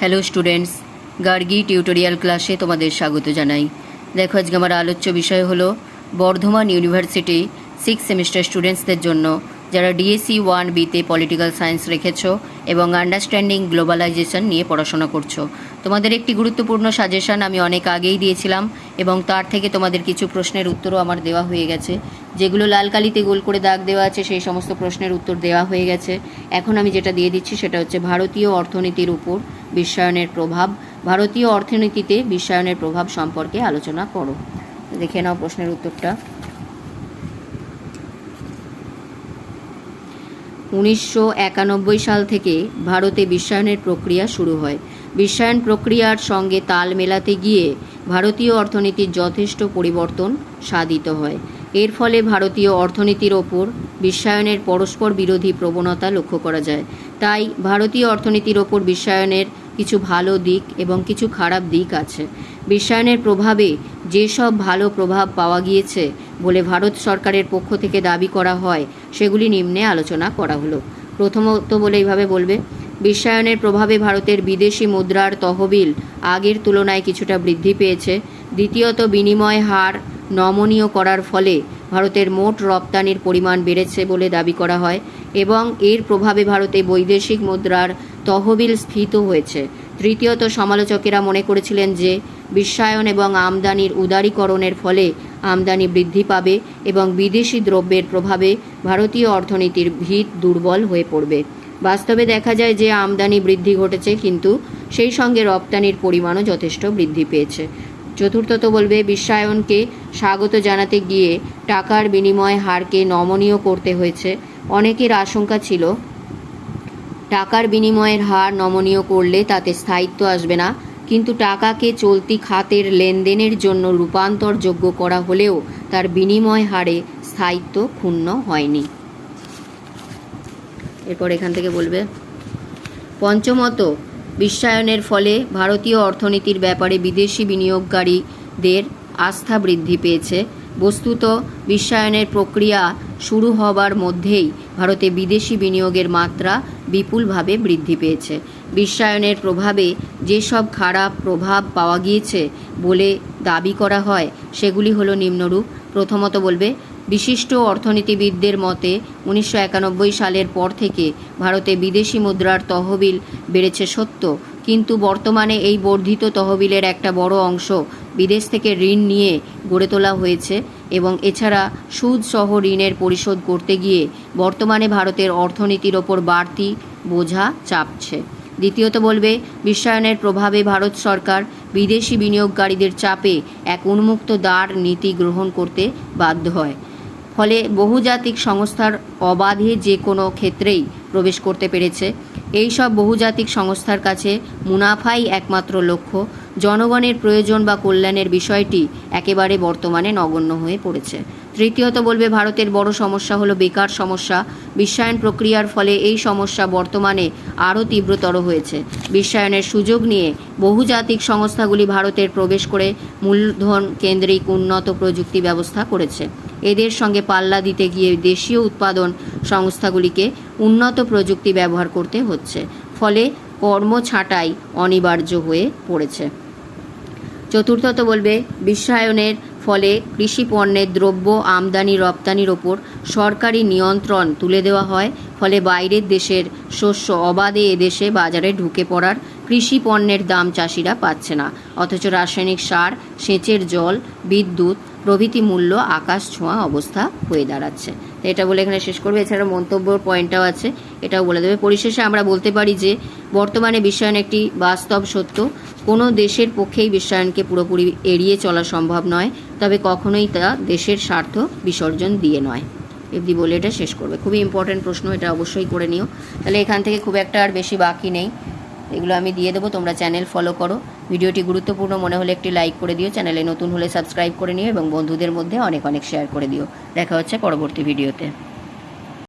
Hello students Gargi tutorial ক্লাসে তোমাদের স্বাগত জানাই। দেখো, আজকে আমার আলোচ্য বিষয় হলো বর্ধমান ইউনিভার্সিটি সিক্স সেমিস্টার স্টুডেন্টসদের জন্য, যারা ডিএসসি ওয়ান বিতে পলিটিক্যাল সায়েন্স রেখেছো এবং আন্ডারস্ট্যান্ডিং গ্লোবালাইজেশন নিয়ে পড়াশোনা করছ। তোমাদের একটি গুরুত্বপূর্ণ সাজেশন আমি অনেক আগেই দিয়েছিলাম এবং তার থেকে তোমাদের কিছু প্রশ্নের উত্তরও আমার দেওয়া হয়ে গেছে। যেগুলো লাল কালিতে গোল করে দাগ দেওয়া আছে, সেই সমস্ত প্রশ্নের উত্তর দেওয়া হয়ে গেছে। এখন আমি যেটা দিয়ে দিচ্ছি সেটা হচ্ছে ভারতীয় অর্থনীতির উপর বিশ্বায়নের প্রভাব। ভারতীয় অর্থনীতিতে বিশ্বায়নের প্রভাব সম্পর্কে আলোচনা করো। দেখে নাও প্রশ্নের উত্তরটা। উনিশশো একানব্বই সাল থেকে ভারতে বিশ্বায়নের প্রক্রিয়া শুরু হয়। বিশ্বায়ন প্রক্রিয়ার সঙ্গে তাল মেলাতে গিয়ে ভারতীয় অর্থনীতির যথেষ্ট পরিবর্তন সাধিত হয়। এর ফলে ভারতীয় অর্থনীতির ওপর বিশ্বায়নের পরস্পর বিরোধী প্রবণতা লক্ষ্য করা যায়। তাই ভারতীয় অর্থনীতির ওপর বিশ্বায়নের কিছু ভালো দিক এবং কিছু খারাপ দিক আছে। বিশ্বায়নের প্রভাবে যেসব ভালো প্রভাব পাওয়া গিয়েছে বলে ভারত সরকারের পক্ষ থেকে দাবি করা হয়, সেগুলি নিম্নে আলোচনা করা হলো। প্রথমত বলে এইভাবে বলবে, বিশ্বায়নের প্রভাবে ভারতের বিদেশি মুদ্রার তহবিল আগের তুলনায় কিছুটা বৃদ্ধি পেয়েছে। দ্বিতীয়ত, বিনিময় হার নমনীয় করার ফলে ভারতের মোট রপ্তানির পরিমাণ বেড়েছে বলে দাবি করা হয় এবং এর প্রভাবে ভারতে বৈদেশিক মুদ্রার তহবিল স্ফীত হয়েছে। তৃতীয়ত সমালোচকেরা মনে করেছিলেন যে বিশ্বায়ন এবং আমদানির উদারীকরণের ফলে আমদানি বৃদ্ধি পাবে এবং বিদেশি দ্রব্যের প্রভাবে ভারতীয় অর্থনীতির ভিত দুর্বল হয়ে পড়বে। বাস্তবে দেখা যায় যে আমদানি বৃদ্ধি ঘটেছে, কিন্তু সেই সঙ্গে রপ্তানির পরিমাণও যথেষ্ট বৃদ্ধি পেয়েছে। চতুর্থত বলবে বিশ্বায়নকে স্বাগত জানাতে গিয়ে টাকার বিনিময় হারকে নমনীয় করতে হয়েছে। অনেকের আশঙ্কা ছিল, টাকার বিনিময়ের হার নমনীয় করলে তাতে স্থায়িত্ব আসবে না, কিন্তু টাকাকে চলতি খাতের লেনদেনের জন্য রূপান্তরযোগ্য করা হলেও তার বিনিময় হারে স্থায়িত্ব ক্ষুণ্ণ হয়নি। এরপর এখান থেকে বলবে, পঞ্চমত বিশ্বায়নের ফলে ভারতীয় অর্থনীতির ব্যাপারে বিদেশি বিনিয়োগকারীদের আস্থা বৃদ্ধি পেয়েছে। বস্তুত, বিশ্বায়নের প্রক্রিয়া শুরু হবার মধ্যেই ভারতে বিদেশি বিনিয়োগের মাত্রা বিপুলভাবে বৃদ্ধি পেয়েছে। বিশ্বায়নের প্রভাবে যেসব খারাপ প্রভাব পাওয়া গিয়েছে বলে দাবি করা হয়, সেগুলি হলো নিম্নরূপ। প্রথমত বলবে, বিশিষ্ট অর্থনীতিবিদদের মতে, উনিশশো একানব্বই সালের পর থেকে ভারতে বিদেশি মুদ্রার তহবিল বেড়েছে সত্য। কিন্তু বর্তমানে এই বর্ধিত তহবিলের একটা বড় অংশ বিদেশ থেকে ঋণ নিয়ে গড়ে তোলা হয়েছে এবং এছাড়া সুদসহ ঋণের পরিশোধ করতে গিয়ে বর্তমানে ভারতের অর্থনীতির ওপর বাড়তি বোঝা চাপছে। দ্বিতীয়ত বলবে, বিশ্বায়নের প্রভাবে ভারত সরকার বিদেশি বিনিয়োগকারীদের চাপে এক উন্মুক্ত দ্বার নীতি গ্রহণ করতে বাধ্য হয়। ফলে বহুজাতিক সংস্থার অবাধে যে কোনো ক্ষেত্রেই প্রবেশ করতে পেরেছে। এই সব বহুজাতিক সংস্থার কাছে মুনাফাই একমাত্র লক্ষ্য। জনগণের প্রয়োজন বা কল্যাণের বিষয়টি একেবারে বর্তমানে নগণ্য হয়ে পড়েছে। তৃতীয়ত বলবে, ভারতের বড় সমস্যা হলো বেকার সমস্যা। বিশ্বায়ন প্রক্রিয়ার ফলে এই সমস্যা বর্তমানে আরও তীব্রতর হয়েছে। বিশ্বায়নের সুযোগ নিয়ে বহুজাতিক সংস্থাগুলি ভারতের প্রবেশ করে মূলধন কেন্দ্রিক উন্নত প্রযুক্তি ব্যবস্থা করেছে। এদের সঙ্গে পাল্লা দিতে গিয়ে দেশীয় উৎপাদন সংস্থাগুলিকে উন্নত প্রযুক্তি ব্যবহার করতে হচ্ছে। ফলে কর্ম ছাঁটাই অনিবার্য হয়ে পড়েছে। চতুর্থত বলবে, বিশ্বায়নের ফলে কৃষি পণ্যের দ্রব্য আমদানি রপ্তানির ওপর সরকারি নিয়ন্ত্রণ তুলে দেওয়া হয়। ফলে বাইরের দেশের শস্য অবাধে এদেশে বাজারে ঢুকে পড়ার কৃষি পণ্যের দাম চাষিরা পাচ্ছে না। অথচ রাসায়নিক সার, সেচের জল, বিদ্যুৎ, প্রভৃতি মূল্য, আকাশ ছোঁয়া অবস্থা হয়ে দাঁড়াচ্ছে। তো এটা বলে এখানে শেষ করবে। এছাড়া মন্তব্য পয়েন্টটাও আছে, এটাও বলে দেবে। পরিশেষে আমরা বলতে পারি যে, বর্তমানে বিশ্বায়ন একটি বাস্তব সত্য। কোনো দেশের পক্ষেই বিশ্বায়নকে পুরোপুরি এড়িয়ে চলা সম্ভব নয়। তবে কখনোই তা দেশের স্বার্থ বিসর্জন দিয়ে নয়। এমনি বলে এটা শেষ করবে। খুবই ইম্পর্ট্যান্ট প্রশ্ন, এটা অবশ্যই করে নিও। তাহলে এখান থেকে খুব একটা আর বেশি বাকি নেই। এগুলো আমি দিয়ে দেবো, তোমরা চ্যানেল ফলো করো। ভিডিওটি গুরুত্বপূর্ণ, মনে হলে একটি লাইক করে দিও চ্যানেলে নতুন হলে সাবস্ক্রাইব করে নিও এবং বন্ধুদের মধ্যে অনেক অনেক শেয়ার করে দিও। দেখা হচ্ছে পরবর্তী ভিডিওতে